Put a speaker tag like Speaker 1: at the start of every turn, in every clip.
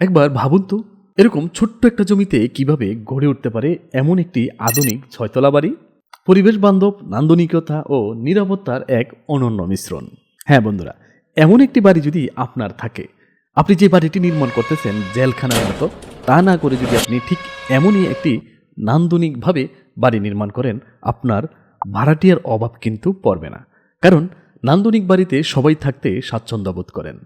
Speaker 1: একবার ভাবুন তো, এরকম ছোট্ট একটা জমিতে কীভাবে গড়ে উঠতে পারে এমন একটি আধুনিক ছয়তলা বাড়ি? পরিবেশ বান্ধব, নান্দনিকতা ও নিরাপত্তার এক অনন্য মিশ্রণ। হ্যাঁ বন্ধুরা, এমন একটি বাড়ি যদি আপনার থাকে, আপনি যে বাড়িটি নির্মাণ করতেছেন জেলখানার মতো, তা না করে যদি আপনি ঠিক এমনই একটি নান্দনিকভাবে বাড়ি নির্মাণ করেন, আপনার ভাড়াটিয়ার অভাব কিন্তু পড়বে না। কারণ নান্দনিক বাড়িতে সবাই থাকতে স্বাচ্ছন্দ্য বোধ করেন।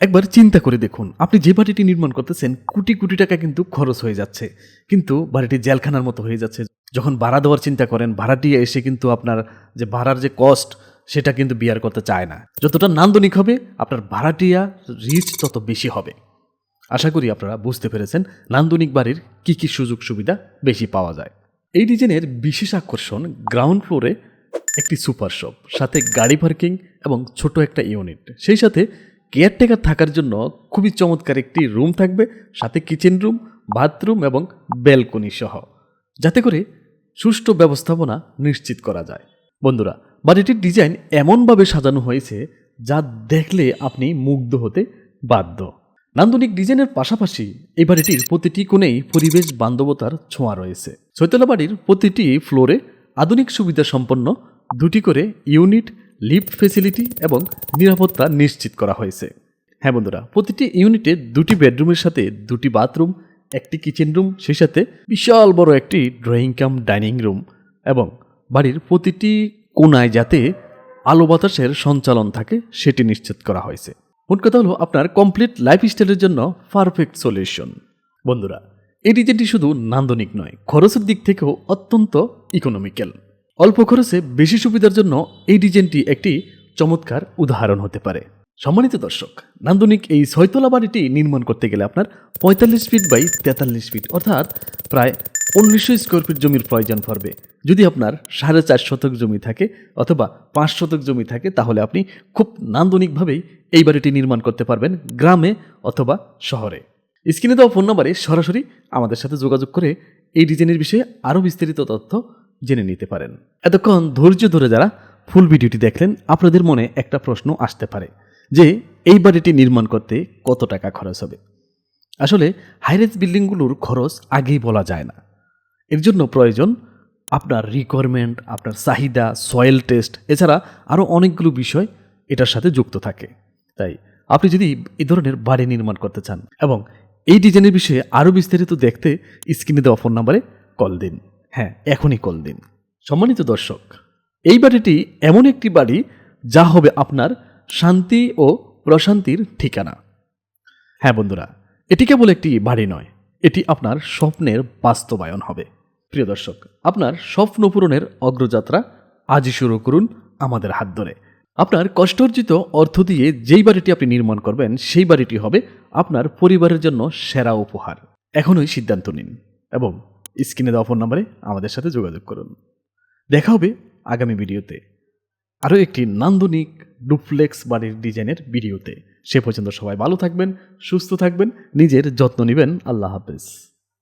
Speaker 1: একবার চিন্তা করে দেখুন, আপনি যে বাড়িটি নির্মাণ করতেছেন, কোটি কোটি টাকা কিন্তু খরচ হয়ে যাচ্ছে। কিন্তু বাড়িটি জেলখানার মতো হয়ে যাচ্ছে। যখন ভাড়া দেওয়ার চিন্তা করেন ভাড়াটি এসে কিন্তু আপনার যে ভাড়ার যে কস্ট সেটা কিন্তু বিয়ার করতে চায় না। যতটা নান্দনিক হবে, আপনার ভাড়াটিয়া রিচ তত বেশি হবে। আশা করি আপনারা বুঝতে পেরেছেন, নান্দনিক বাড়ির কি কি সুযোগ সুবিধা বেশি পাওয়া যায়। এই ডিজাইনের বিশেষ আকর্ষণ গ্রাউন্ড ফ্লোরে একটি সুপার শপ সাথে গাড়ি পার্কিং এবং ছোট একটা ইউনিট সেই সাথে কেয়ারটেকার থাকার জন্য খুবই চমৎকার একটি রুম থাকবে, সাথে কিচেন রুম বাথরুম এবং ব্যালকনি সহ, যাতে করে সুষ্ঠু ব্যবস্থাপনা নিশ্চিত করা যায়। বন্ধুরা, বাড়িটির ডিজাইন এমনভাবে সাজানো হয়েছে যা দেখলে আপনি মুগ্ধ হতে বাধ্য। নান্দনিক ডিজাইনের পাশাপাশি এই বাড়িটির প্রতিটি কোণেই পরিবেশ বান্ধবতার ছোঁয়া রয়েছে। ছয়তলা বাড়ির প্রতিটি ফ্লোরে আধুনিক সুবিধা সম্পন্ন দুটি করে ইউনিট লিফট ফেসিলিটি এবং নিরাপত্তা নিশ্চিত করা হয়েছে। হ্যাঁ বন্ধুরা, প্রতিটি ইউনিটে দুটি বেডরুমের সাথে দুটি বাথরুম, একটি কিচেন রুম সেই সাথে বিশাল বড় একটি ড্রয়িং কাম ডাইনিং রুম এবং বাড়ির প্রতিটি কোনায় যাতে আলো বাতাসের সঞ্চালন থাকে, সেটি নিশ্চিত করা হয়েছে। মোট কথা হলো আপনার কমপ্লিট লাইফস্টাইলের জন্য পারফেক্ট সলিউশন বন্ধুরা এই ডিজাইনটি শুধু নান্দনিক নয়, খরচের দিক থেকেও অত্যন্ত ইকোনমিক্যাল অল্প খরচে বেশি সুবিধার জন্য এই ডিজাইনটি একটি চমৎকার উদাহরণ হতে পারে। সম্মানিত দর্শক, নান্দনিক এই ছয়তলা বাড়িটি নির্মাণ করতে গেলে আপনার পঁয়তাল্লিশ ফিট বাই তেতাল্লিশ ফিট, অর্থাৎ প্রায় উনিশশো স্কোয়ার ফিট জমির প্রয়োজন পড়বে। যদি আপনার সাড়ে চার শতক জমি থাকে অথবা পাঁচ শতক জমি থাকে, তাহলে আপনি খুব নান্দনিকভাবেই এই বাড়িটি নির্মাণ করতে পারবেন গ্রামে অথবা শহরে। স্ক্রিনে দেওয়া ফোন নম্বরে সরাসরি আমাদের সাথে যোগাযোগ করে এই ডিজাইনের বিষয়ে আরও বিস্তারিত তথ্য জেনে নিতে পারেন। এতক্ষণ ধৈর্য ধরে যারা ফুল ভিডিওটি দেখলেন, আপনাদের মনে একটা প্রশ্ন আসতে পারে যে, এই বাড়িটি নির্মাণ করতে কত টাকা খরচ হবে? আসলে হাইরেজ বিল্ডিংগুলোর খরচ আগেই বলা যায় না। এর জন্য প্রয়োজন আপনার রিকোয়ারমেন্ট আপনার চাহিদা সয়েল টেস্ট এছাড়া আরও অনেকগুলো বিষয় এটার সাথে যুক্ত থাকে। তাই আপনি যদি এই ধরনের বাড়ি নির্মাণ করতে চান এবং এই ডিজাইনের বিষয়ে আরও বিস্তারিত দেখতে স্ক্রিনে দেওয়া ফোন নাম্বারে কল দিন। হ্যাঁ। এখনই কল দিন। সম্মানিত দর্শক, এই বাড়িটি এমন একটি বাড়ি যা হবে আপনার শান্তি ও প্রশান্তির ঠিকানা। হ্যাঁ বন্ধুরা, এটি কেবল একটি বাড়ি নয়, এটি আপনার স্বপ্নের বাস্তবায়ন হবে। প্রিয় দর্শক, আপনার স্বপ্ন পূরণের অগ্রযাত্রা আজই শুরু করুন আমাদের হাত ধরে। আপনার কষ্টার্জিত অর্থ দিয়ে যেই বাড়িটি আপনি নির্মাণ করবেন, সেই বাড়িটি হবে আপনার পরিবারের জন্য সেরা উপহার। এখনই সিদ্ধান্ত নিন এবং স্ক্রিনে দেওয়া ফোন নাম্বারে আমাদের সাথে যোগাযোগ করুন। দেখা হবে আগামী ভিডিওতে। আরও একটি নান্দনিক ডুপ্লেক্স বাড়ির ডিজাইনের ভিডিওতে। সে পর্যন্ত সবাই ভালো থাকবেন, সুস্থ থাকবেন, নিজের যত্ন নেবেন। আল্লাহ হাফেজ।